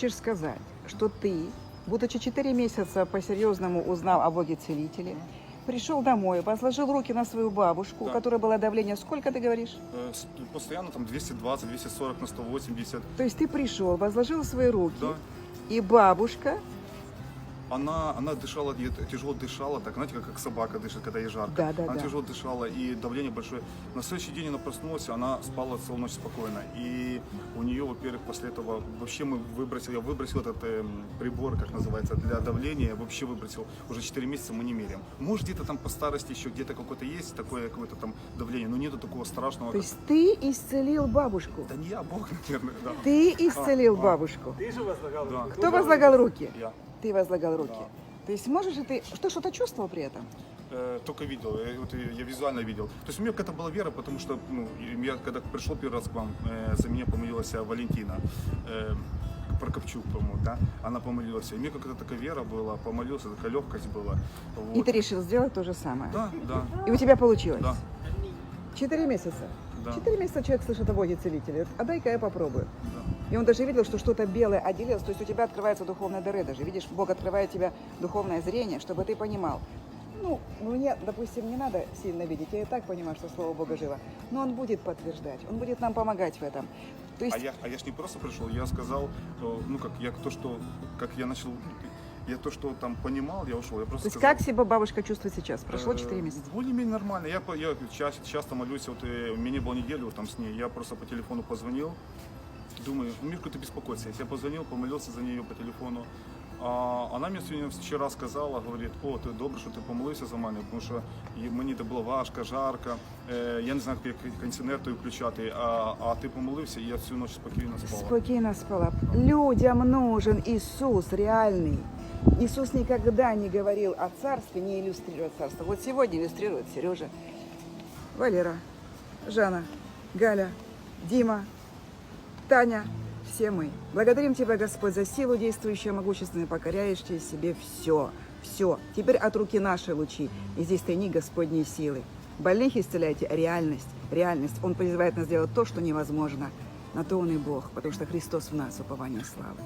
Хочешь сказать, что ты, будучи 4 месяца по-серьезному узнал о Боге Целителе, пришел домой, возложил руки на свою бабушку, у Да. которой было давление, сколько ты говоришь? Э, Постоянно там 220, 240 на 180. То есть ты пришел, возложил свои руки, Да. и бабушка, Она, она дышала, тяжело дышала, так, знаете, как, как собака дышит, когда ей жарко. Да, да, она да. тяжело дышала, и давление большое. На следующий день она проснулась, она спала целую ночь спокойно. И у нее, во-первых, после этого вообще мы выбросили, я выбросил этот эм, прибор, как называется, для давления, вообще выбросил. Уже 4 месяца мы не меряем. Может, где-то там по старости еще где-то какое-то есть такое какое-то там давление, но нету такого страшного. то как- есть ты исцелил бабушку. Да не я, Бог, наверное, да. Ты исцелил А, а. бабушку. Ты же возлагал Да. руки. Кто возлагал руки? Я. Ты возлагал руки. Да. То есть можешь ли ты... Что, что-то чувствовал при этом? Э, только видел, я, вот, я визуально видел. То есть у меня какая-то была вера, потому что ну, я когда пришел первый раз к вам, э, за меня помолилась Валентина. Э, Прокопчук, по-моему, да? Она помолилась. И у меня какая-то такая вера была, помолился, такая легкость была. Вот. И ты решил сделать то же самое. Да, да, И у тебя получилось? да, Четыре месяца. Да, Четыре месяца человек слышит о Боге Целителе. А дай-ка я попробую. да. И он даже видел, что что-то белое отделилось. То есть у тебя открываются духовные дары даже. Видишь, Бог открывает тебе духовное зрение, чтобы ты понимал. Ну, мне, допустим, не надо сильно видеть. Я и так понимаю, что Слово Бога живо. Но Он будет подтверждать. Он будет нам помогать в этом. То есть А я, а я ж не просто пришел, я сказал, э, ну как я то, что, как я начал, я то, что там понимал, я ушел. Я То просто есть сказал, как себя бабушка чувствует сейчас? Прошло Э, 4 месяца. Более-менее нормально. Я, по- я часто, часто молюсь, вот э, у меня не было неделю там с ней, я просто по телефону позвонил, думаю, ну, Мирку, ты беспокойся. Я позвонил, помолился за нее по телефону. А она мне сьогодні вчора сказала, говорить, о, ти добре, що ти помолився за мене, тому що і мені це було важко, жарко, е, я не знаю, як кондиціонер той включати, а, а ти помолився, і я всю ніч спокійно спала. Спокойно спала. Людям нужен Иисус реальный. Иисус никогда не говорил о царстве, не иллюстрирует царство. Вот сегодня иллюстрирует Сережа, Валера, Жанна, Галя, Дима, Таня, все мы. Благодарим Тебя, Господь, за силу действующую, могущественную, покоряющую себе все, все. Теперь от руки нашей лучи. И здесь тайник Господней силы. Больных исцеляйте реальность, реальность. Он призывает нас делать то, что невозможно. На то Он и Бог, потому что Христос в нас, упование славы.